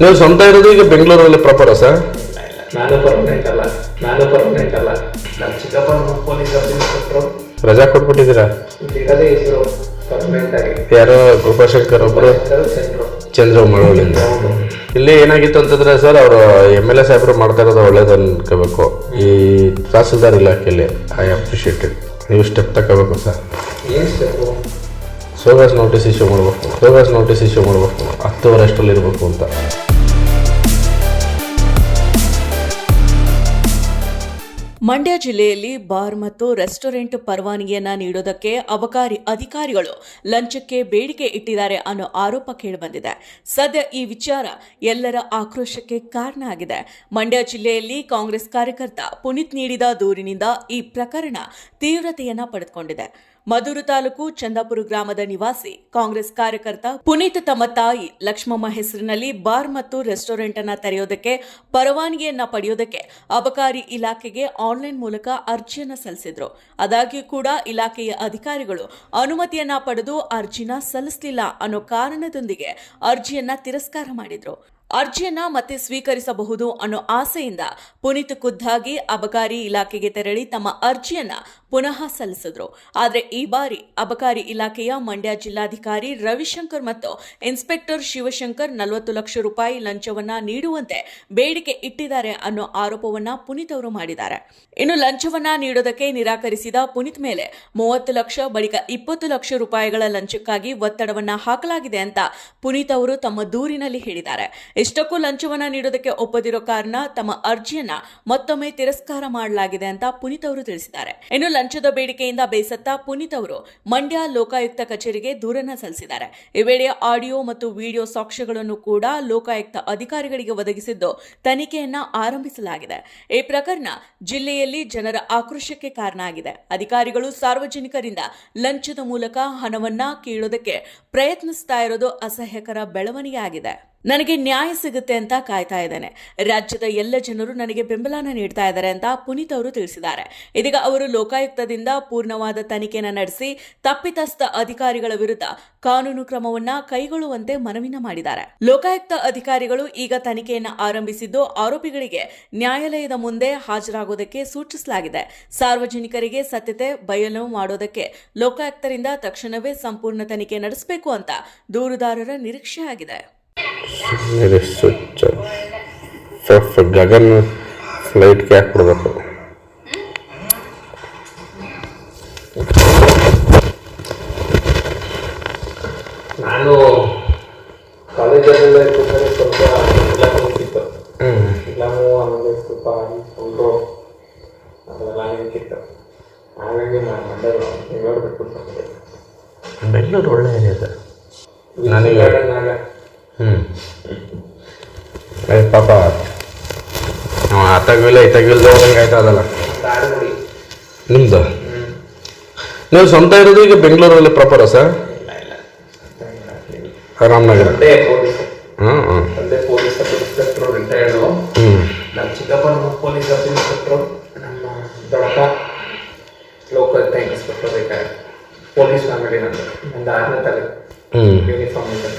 ನೀವು ಸ್ವಂತ ಇರೋದು ಈಗ ಬೆಂಗಳೂರಲ್ಲಿ ಪ್ರಾಪರ ಸರ್ ನಾನು ಪರ್ಮನೆಂಟ್ ಅಲ್ಲ. ನಾನು ಪರ್ಮನೆಂಟ್ ಅಲ್ಲ. ನಮ್ಮ ಚಿಕ್ಕಪ್ಪನ ಪೊಲೀಸ್ ರಜಾ ಕೊಟ್ಬಿಟ್ಟಿದ್ದೀರಾ? ಇರೋದೇ ಇದ್ರು ಪರ್ಮನೆಂಟ್ ಆಗಿ. ಯಾರೋ ಕೃಪಾಶಂಕರ್ ಒಬ್ಬರು ಸೆಂಟ್ರು ಚಂದ್ರ. ಮಳವಳ್ಳಿಯಿಂದ. ಇಲ್ಲಿ ಏನಾಗಿತ್ತು ಅಂತಂದ್ರೆ ಸರ್ ಅವರು ಎಂ ಎಲ್ ಎ ಸಾಹೇಬರು ಮಾಡ್ತಾ ಇರೋದು ಒಳ್ಳೇದು ಅನ್ಕೋಬೇಕು ಈ ತಹಸೀಲ್ದಾರ್ ಇಲಾಖೆಯಲ್ಲಿ ಐ ಅಪ್ರಿಷಿಯೇಟೆಡ್ ನೀವು ಸ್ಟೆಪ್ ತಗೋಬೇಕು ಸರ್ ಏನು step show cause notice issue ಮಾಡಬೇಕು. ಸೋಗಾಸ್ ನೋಟಿಸ್ ಇಶ್ಯೂ ಮಾಡಬೇಕು. ಹತ್ತುವರೆ ಅಷ್ಟರಲ್ಲಿ ಇರಬೇಕು ಅಂತ. ಮಂಡ್ಯ ಜಿಲ್ಲೆಯಲ್ಲಿ ಬಾರ್ ಮತ್ತು ರೆಸ್ಟೋರೆಂಟ್ ಪರವಾನಗಿಯನ್ನ ನೀಡೋದಕ್ಕೆ ಅಬಕಾರಿ ಅಧಿಕಾರಿಗಳು ಲಂಚಕ್ಕೆ ಬೇಡಿಕೆ ಇಟ್ಟಿದ್ದಾರೆ ಅನ್ನೋ ಆರೋಪ ಕೇಳಿಬಂದಿದೆ. ಸದ್ಯ ಈ ವಿಚಾರ ಎಲ್ಲರ ಆಕ್ರೋಶಕ್ಕೆ ಕಾರಣ ಆಗಿದೆ. ಮಂಡ್ಯ ಜಿಲ್ಲೆಯಲ್ಲಿ ಕಾಂಗ್ರೆಸ್ ಕಾರ್ಯಕರ್ತ ಪುನೀತ್ ನೀಡಿದ ದೂರಿನಿಂದ ಈ ಪ್ರಕರಣ ತೀವ್ರತೆಯನ್ನ ಪಡೆದುಕೊಂಡಿದೆ. ಮಧುರು ತಾಲೂಕು ಚಂದಾಪುರ ಗ್ರಾಮದ ನಿವಾಸಿ ಕಾಂಗ್ರೆಸ್ ಕಾರ್ಯಕರ್ತ ಪುನೀತ್ ತಮ್ಮ ತಾಯಿ ಲಕ್ಷ್ಮಮ್ಮ ಹೆಸರಿನಲ್ಲಿ ಬಾರ್ ಮತ್ತು ರೆಸ್ಟೋರೆಂಟ್ ಅನ್ನ ತೆರೆಯೋದಕ್ಕೆ, ಪರವಾನಗಿಯನ್ನ ಪಡೆಯೋದಕ್ಕೆ ಅಬಕಾರಿ ಇಲಾಖೆಗೆ ಆನ್ಲೈನ್ ಮೂಲಕ ಅರ್ಜಿಯನ್ನ ಸಲ್ಲಿಸಿದ್ರು. ಆದಾಗ್ಯೂ ಕೂಡ ಇಲಾಖೆಯ ಅಧಿಕಾರಿಗಳು ಅನುಮತಿಯನ್ನ ಪಡೆದು ಅರ್ಜಿನ ಸಲ್ಲಿಸಲಿಲ್ಲ ಅನ್ನೋ ಕಾರಣದೊಂದಿಗೆ ಅರ್ಜಿಯನ್ನ ತಿರಸ್ಕಾರ ಮಾಡಿದ್ರು. ಅರ್ಜಿಯನ್ನ ಮತ್ತೆ ಸ್ವೀಕರಿಸಬಹುದು ಅನ್ನೋ ಆಸೆಯಿಂದ ಪುನೀತ್ ಖುದ್ದಾಗಿ ಅಬಕಾರಿ ಇಲಾಖೆಗೆ ತೆರಳಿ ತಮ್ಮ ಅರ್ಜಿಯನ್ನ ಪುನಃ ಸಲ್ಲಿಸಿದ್ರು. ಆದರೆ ಈ ಬಾರಿ ಅಬಕಾರಿ ಇಲಾಖೆಯ ಮಂಡ್ಯ ಜಿಲ್ಲಾಧಿಕಾರಿ ರವಿಶಂಕರ್ ಮತ್ತು ಇನ್ಸ್ಪೆಕ್ಟರ್ ಶಿವಶಂಕರ್ ನಲವತ್ತು ಲಕ್ಷ ರೂಪಾಯಿ ಲಂಚವನ್ನ ನೀಡುವಂತೆ ಬೇಡಿಕೆ ಇಟ್ಟಿದ್ದಾರೆ ಅನ್ನೋ ಆರೋಪವನ್ನ ಪುನೀತ್ ಅವರು ಮಾಡಿದ್ದಾರೆ. ಇನ್ನು ಲಂಚವನ್ನ ನೀಡೋದಕ್ಕೆ ನಿರಾಕರಿಸಿದ ಪುನೀತ್ ಮೇಲೆ ಮೂವತ್ತು ಲಕ್ಷ, ಬಳಿಕ ಇಪ್ಪತ್ತು ಲಕ್ಷ ರೂಪಾಯಿಗಳ ಲಂಚಕ್ಕಾಗಿ ಒತ್ತಡವನ್ನ ಹಾಕಲಾಗಿದೆ ಅಂತ ಪುನೀತ್ ಅವರು ತಮ್ಮ ದೂರಿನಲ್ಲಿ ಹೇಳಿದ್ದಾರೆ. ಇಷ್ಟಕ್ಕೂ ಲಂಚವನ್ನ ನೀಡೋದಕ್ಕೆ ಒಪ್ಪದಿರೋ ಕಾರಣ ತಮ್ಮ ಅರ್ಜಿಯನ್ನ ಮತ್ತೊಮ್ಮೆ ತಿರಸ್ಕಾರ ಮಾಡಲಾಗಿದೆ ಅಂತ ಪುನೀತ್ ಅವರು ತಿಳಿಸಿದ್ದಾರೆ. ಇನ್ನು ಲಂಚದ ಬೇಡಿಕೆಯಿಂದ ಬೇಸತ್ತ ಪುನೀತ್ ಅವರು ಮಂಡ್ಯ ಲೋಕಾಯುಕ್ತ ಕಚೇರಿಗೆ ದೂರನ್ನ ಸಲ್ಲಿಸಿದ್ದಾರೆ. ಈ ವೇಳೆ ಆಡಿಯೋ ಮತ್ತು ವಿಡಿಯೋ ಸಾಕ್ಷ್ಯಗಳನ್ನು ಕೂಡ ಲೋಕಾಯುಕ್ತ ಅಧಿಕಾರಿಗಳಿಗೆ ಒದಗಿಸಿದ್ದು ತನಿಖೆಯನ್ನ ಆರಂಭಿಸಲಾಗಿದೆ. ಈ ಪ್ರಕರಣ ಜಿಲ್ಲೆಯಲ್ಲಿ ಜನರ ಆಕ್ರೋಶಕ್ಕೆ ಕಾರಣ ಆಗಿದೆ. ಅಧಿಕಾರಿಗಳು ಸಾರ್ವಜನಿಕರಿಂದ ಲಂಚದ ಮೂಲಕ ಹಣವನ್ನ ಕೀಳೋದಕ್ಕೆ ಪ್ರಯತ್ನಿಸ್ತಾ ಇರೋದು ಅಸಹ್ಯಕರ ಬೆಳವಣಿಗೆ ಆಗಿದೆ. ನನಗೆ ನ್ಯಾಯ ಸಿಗುತ್ತೆ ಅಂತ ಕಾಯ್ತಾ ಇದ್ದೇನೆ. ರಾಜ್ಯದ ಎಲ್ಲ ಜನರು ನನಗೆ ಬೆಂಬಲನ ನೀಡ್ತಾ ಇದ್ದಾರೆ ಅಂತ ಪುನೀತ್ ಅವರು ತಿಳಿಸಿದ್ದಾರೆ. ಇದೀಗ ಅವರು ಲೋಕಾಯುಕ್ತದಿಂದ ಪೂರ್ಣವಾದ ತನಿಖೆನ ನಡೆಸಿ ತಪ್ಪಿತಸ್ಥ ಅಧಿಕಾರಿಗಳ ವಿರುದ್ಧ ಕಾನೂನು ಕ್ರಮವನ್ನ ಕೈಗೊಳ್ಳುವಂತೆ ಮನವಿನ ಮಾಡಿದ್ದಾರೆ. ಲೋಕಾಯುಕ್ತ ಅಧಿಕಾರಿಗಳು ಈಗ ತನಿಖೆಯನ್ನು ಆರಂಭಿಸಿದ್ದು ಆರೋಪಿಗಳಿಗೆ ನ್ಯಾಯಾಲಯದ ಮುಂದೆ ಹಾಜರಾಗುವುದಕ್ಕೆ ಸೂಚಿಸಲಾಗಿದೆ. ಸಾರ್ವಜನಿಕರಿಗೆ ಸತ್ಯತೆ ಬಯಲು ಮಾಡೋದಕ್ಕೆ ಲೋಕಾಯುಕ್ತರಿಂದ ತಕ್ಷಣವೇ ಸಂಪೂರ್ಣ ತನಿಖೆ ನಡೆಸಬೇಕು ಅಂತ ದೂರುದಾರರ ನಿರೀಕ್ಷೆ ಆಗಿದೆ. ಇದು ಸ್ವಿಚ್ ಗಗನ್ ಫ್ಲೈಟ್ಗೆ ಹಾಕ್ಬಿಡ್ಬೇಕು ನಾನು ಕಾಲೇಜಲ್ಲಿ ಸ್ವಲ್ಪ ಹೋಗ್ತಿತ್ತು ಇಲ್ಲಾಮು ಆಮೇಲೆ ಸ್ವಲ್ಪ ಅವರು ಅದೆಲ್ಲ ನಿಂತಿತ್ತು ಹಾಗಾಗಿ ನಾನು ಮಂಡ್ಯಗಳು ನೀವು ನೋಡ್ಬೇಕು ಬೆಂಗಳೂರು ಒಳ್ಳೆ ಏರಿಯಾ ಸರ್ ನನಗೆ ಹ್ಞೂ ಅಯ್ಯ ಪಾಪ. ಅವ ಆತಾಗಿಲ್ಲ ಇತ್ತಾಗಿಲ್ದ ಹೋದಂಗೆ ಆಯ್ತಾ ಅದಲ್ಲ. ದಾರಿಗುಡಿ ನಿಮ್ಮದು ನೀವು ಸ್ವಂತ ಇರೋದು ಈಗ ಬೆಂಗಳೂರಲ್ಲಿ ಪ್ರಾಪರ ಸರ್. ರಾಮನಗರ. ಹಾಂ ಹಾಂ ನಮ್ಮ ಚಿಕ್ಕಪ್ಪನ ಪೊಲೀಸ್ ಸಬ್ ಇನ್ಸ್ಪೆಕ್ಟ್ರು. ನಮ್ಮ ದೊಡ್ಡಪ್ಪ local inspector retired police family ನಂದು. ನಂದು ಆರನೇ ತಾರೀಕು ಹ್ಞೂ ಯೂನಿಫಾರ್ಮ್ ಇದೆ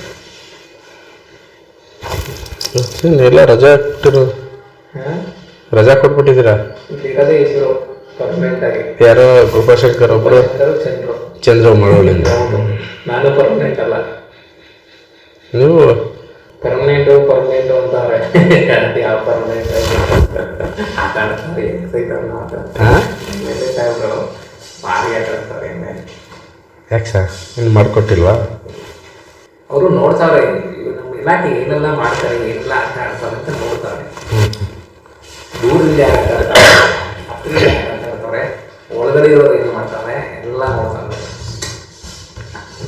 ಎಲ್ಲ ರಜಾ ಕೊಟ್ಟಿರೋದು ಹಾಂ ರಜಾ ಕೊಟ್ಬಿಟ್ಟಿದ್ದೀರಾ? ಯಾರೋ ಕೃಪಾಶಂಕರ್ ಒಬ್ಬರು ಚಂದ್ರು. ಹೌದು. ನಾನು ಪರ್ಮನೆಂಟ್ ಅಲ್ಲ. ನೀವು? ಪರ್ಮನೆಂಟು ಪರ್ಮನೆಂಟು ಅಂತಾರೆ. ಯಾವ ಪರ್ಮನೆಂಟ್ ಆಟ ಆಡ್ತಾರೆ ಎಕ್ಸೈಸ್ ಅನ್ನ ಆಡ್ತಾರೆ ಹಾಂ? ಮೇಲೆ ಸಾಹೇಬ್ರು ಭಾರಿ ಯಾಕೆ ಸರ್? ಇನ್ನು ಮಾಡಿಕೊಟ್ಟಿಲ್ವಾ? ಅವರು ನೋಡ್ತಾರೆ ಇಲಾಖೆ ಏನೆಲ್ಲ ಮಾಡ್ತಾರೆ ಏನೆಲ್ಲ ಅಂತ ಆಡ್ತಾರೆ ಅಂತ ನೋಡ್ತಾರೆ ಆಟ ಆಡ್ತಾರೆ ಹತ್ತಿರ ಯಾರು ಆಟ ಆಡ್ತಾರೆ ಒಳಗಡೆ ಇರೋರು ಏನು ಮಾಡ್ತಾರೆ ಎಲ್ಲ ನೋಡ್ತಾರೆ.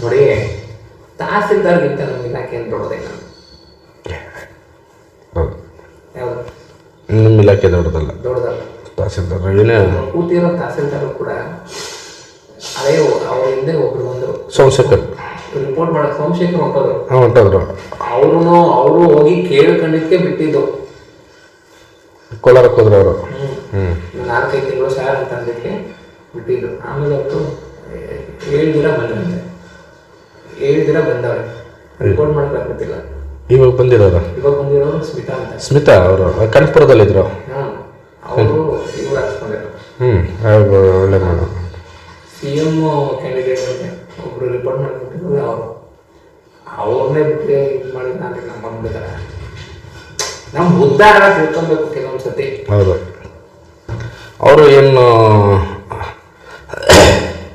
ನೋಡಿ ತಹಸೀಲ್ದಾರ್ಗಿಂತ ನಮ್ಮ ಇಲಾಖೆ ಏನು ದೊಡ್ಡದೇ ಹೌದು. ಯಾವುದು? ನಿಮ್ಮ ಇಲಾಖೆ ದೊಡ್ಡದಲ್ಲ. ದೊಡ್ಡದಲ್ಲ. ತಹಸೀಲ್ದಾರ್ ಏನೇ ಕೂತಿರೋ ತಹಸೀಲ್ದಾರ್ ಕೂಡ ಅದೇ ಅವ್ರ ಹಿಂದೆ ಒಬ್ರು ಬಂದರು. ಸೋಮಶೇಖರ್ ರಿಪೋರ್ಟ್ ಮಾಡಕ್ ಸೋಮಶೇಖರ್ ಹೊಂಟೋದ್ರು ಹೊಂಟೋದ್ರು ಅವರು ಅವರು ಹೋಗಿ ಕೇಳ್ಕೊಂಡಿದ್ದಕ್ಕೆ ಬಿಟ್ಟಿದ್ದು. ಕೋಲಾರಕ್ಕೆ ಹೋದ್ರು ಅವರು. ನಾಲ್ಕೈದು ತಿಂಗಳು ಸಾರ್ ಅಂತ ಅಂದಕ್ಕೆ ಬಿಟ್ಟಿದ್ದು. ಆಮೇಲೆ ಅವತ್ತು ಏಳು ದಿನ ಬಂದಂತೆ. ಏಳು ದಿನ ಬಂದವ್ರೆ. ರಿಪೋರ್ಟ್ ಮಾಡಕ್ ಗೊತ್ತಿಲ್ಲ ಇವಾಗ ಬಂದಿರೋರು? ಇವಾಗ ಬಂದಿರೋರು ಸ್ಮಿತಾ ಅಂತ. ಸ್ಮಿತಾ ಅವರು ಕನಕಪುರದಲ್ಲಿದ್ರು ಹಾಂ. ಅವರು ಇವ್ರು ಹಾಕ್ಸ್ಕೊಂಡಿದ್ರು ಹ್ಞೂ ಒಳ್ಳೆ ಮೇಡಮ್ ಸಿ ಎಂ ಕ್ಯಾಂಡಿಡೇಟ್ ಅಂತ ಒಬ್ರು ರಿಪೋರ್ಟ್ ಮಾಡಿಬಿಟ್ಟಿದ್ರು ಅವರು. ಅವ್ರನ್ನೇ ಬಿಟ್ಟರೆ ಇದು ಮಾಡಿ ನಾನು ನಮ್ಮ ಬಂದ್ಬಿಡ್ತಾರೆ ನಮ್ಮ ಉದ್ದಾರ ತಿಳ್ಕೊಬೇಕು ಕೆಲವೊಂದು ಸತಿ ಹೌದು. ಅವರು ಏನು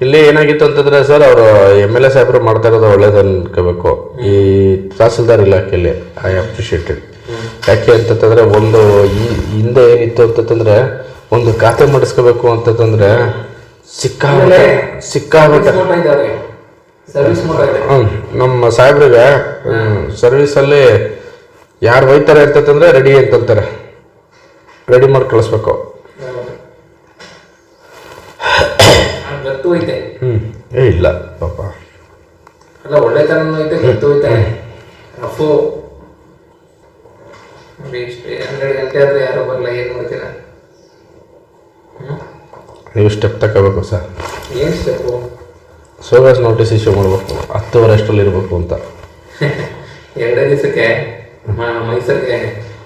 ಇಲ್ಲಿ ಏನಾಗಿತ್ತು ಅಂತಂದರೆ ಸರ್ ಅವರು ಎಂ ಎಲ್ ಎ ಸಾಹೇಬರು ಮಾಡ್ತಾ ಇರೋದು ಒಳ್ಳೇದು ಅನ್ಕೋಬೇಕು. ಈ ತಹಸೀಲ್ದಾರ್ ಇಲಾಖೆಯಲ್ಲಿ ಐ ಅಪ್ರಿಷಿಯೇಟೆಡ್ ಯಾಕೆ ಅಂತಂದ್ರೆ ಒಂದು ಈ ಹಿಂದೆ ಏನಿತ್ತು ಅಂತಂದರೆ ಒಂದು ಖಾತೆ ಮಾಡಿಸ್ಕೋಬೇಕು ಅಂತಂತಂದರೆ ಸಿಕ್ಕಾಬಿಟ್ಟೆ ಸಿಕ್ಕಾಬಿಟ್ಟೆ ನಮ್ಮ ಸಾಹೇಬ್ರಿಗೆ ಸರ್ವಿಸಲ್ಲಿ ಯಾರು ಹೋಯ್ತಾರೆ ಇರ್ತೈತಂದ್ರೆ ರೆಡಿ ಅಂತಂತಾರೆ. ರೆಡಿ ಮಾಡಿ ಕಳಿಸ್ಬೇಕು. ಏ ಇಲ್ಲ ಪಾಪ. ಅಲ್ಲ ಒಳ್ಳೆತನೂ ಐತೆ ಗೊತ್ತು ಐತೆ. ರಫು ಹನ್ನೆರಡು ಗಂಟೆ ಆದ್ರೆ ಯಾರೋ ಬರಲ್ಲ ಏನು ಮಾಡ್ತೀರಾ? ನೀವು ಸ್ಟೆಪ್ ತಗೋಬೇಕು ಸರ್ ಏನ್ ಸ್ಟೆಪ್ಪು ಸೋಗಾಸ್ ನೋಟಿಸ್ ಇಶ್ಯೂ ಮಾಡಬೇಕು. ಹತ್ತುವರೆ ಅಷ್ಟರಲ್ಲಿ ಇರಬೇಕು ಅಂತ. ಎರಡೇ ದಿವಸಕ್ಕೆ ಮೈಸೂರಿಗೆ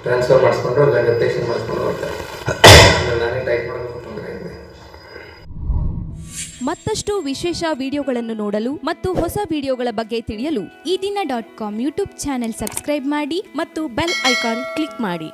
ಟ್ರಾನ್ಸ್ಫರ್ ಮಾಡಿಸ್ಕೊಂಡು ಇಲ್ಲ ಡೆಪ್ಟೇಷನ್ ಮಾಡಿಸ್ಕೊಂಡು ಆಮೇಲೆ ನಾನೇ ಟೈಪ್ ಮಾಡಬೇಕು ಮತ್ತಷ್ಟು ವಿಶೇಷ ವಿಡಿಯೋಗಳನ್ನು ನೋಡಲು ಮತ್ತು ಹೊಸ ವಿಡಿಯೋಗಳ ಬಗ್ಗೆ ತಿಳಿಯಲು Ee Dina dot com YouTube channel subscribe ಮಾಡಿ ಮತ್ತು ಬೆಲ್ ಐಕಾನ್ ಕ್ಲಿಕ್ ಮಾಡಿ.